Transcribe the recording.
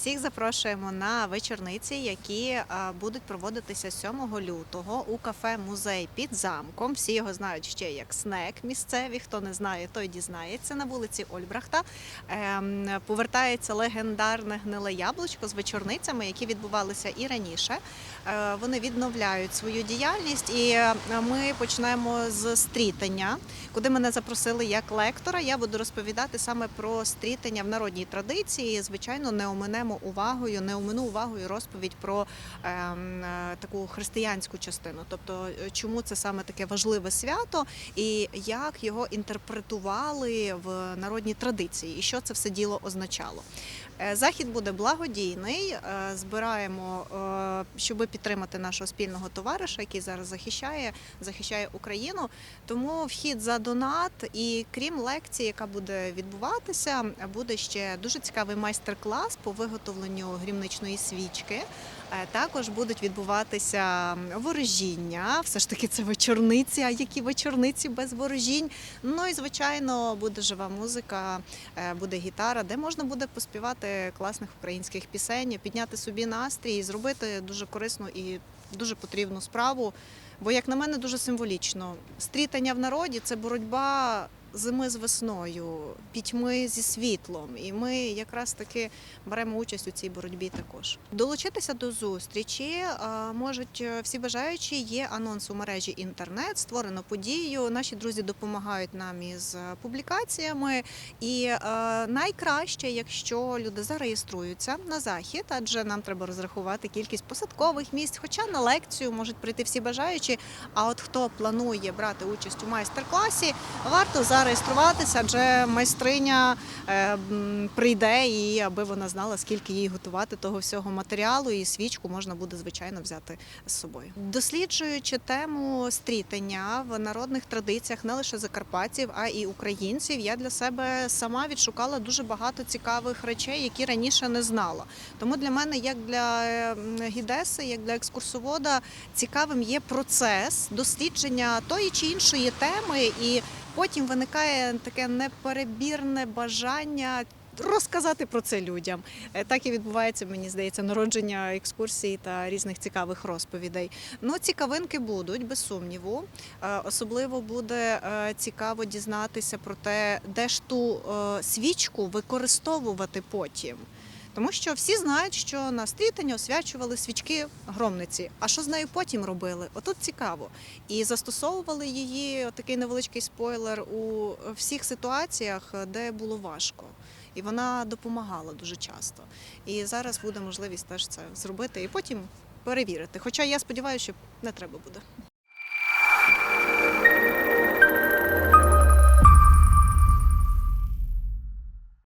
Всіх запрошуємо на вечорниці, які е, будуть проводитися 7 лютого у кафе Музей під замком. Всі його знають ще як снек місцеві. Хто не знає, той дізнається на вулиці Ольбрахта. Ем, Повертається легендарне гниле яблучко з вечорницями, які відбувалися і раніше. Е, Вони відновляють свою діяльність, і е, ми почнемо з стрітання, куди мене запросили як лектора. Я буду розповідати саме про стрітання в народній традиції. Звичайно, не оминемо увагою, не омину увагою розповідь про ем, е, таку християнську частину, тобто е, чому це саме таке важливе свято, і як його інтерпретували в народній традиції, і що це все діло означало. Е, Захід буде благодійний. Збираємо, щоб підтримати нашого спільного товариша, який зараз захищає, захищає Україну. Тому вхід за донат. І крім лекції, яка буде відбуватися, буде ще дуже цікавий майстер-клас по виготовленню грімничної свічки. Е, Також будуть відбуватися ворожіння. Все ж таки, це вечорниці. А які вечорниці без ворожінь? Ну і звичайно, буде жива музика, е, буде гітара, де можна буде поспівати класних українських пісень, підняти собі настрій і зробити дуже корисну і дуже потрібну справу. Бо, як на мене, дуже символічно. Стрітання в народі це боротьба зими з весною, пітьми зі світлом. І ми якраз таки беремо участь у цій боротьбі також. Долучитися до зустрічі е, можуть е, всі бажаючі. Є анонс у мережі інтернет, створено подію. Наші друзі допомагають нам із е, публікаціями. І найкраще, якщо люди зареєструються на захід, адже нам треба розрахувати кількість посадкових місць. Хоча на лекцію можуть прийти всі бажаючі. А от хто планує брати участь у майстер-класі, варто зареєструватися, адже майстриня е, прийде і аби вона знала, скільки їй готувати того всього матеріалу, і свічку можна буде звичайно взяти з собою. Досліджуючи тему стрітання в народних традиціях не лише закарпатців, а і українців, я для себе сама відшукала дуже багато цікавих речей, які раніше не знала. Тому для мене, як для е, гідеси, як для екскурсовода, цікавим є процес дослідження тої чи іншої теми, і потім виникає таке неперебірне бажання. Розказати про це людям Е, так і відбувається, мені здається, народження екскурсій та різних цікавих розповідей. Ну, цікавинки будуть без сумніву. Е, Особливо буде е, цікаво дізнатися про те, де ж ту свічку використовувати потім. Тому що всі знають, що на стрітання освячували свічки громниці. А що з нею потім робили? Отут цікаво. І застосовували її такий невеличкий спойлер у всіх ситуаціях, де було важко. І вона допомагала дуже часто. І зараз буде можливість теж це зробити і потім перевірити. Хоча я сподіваюся, що не треба буде.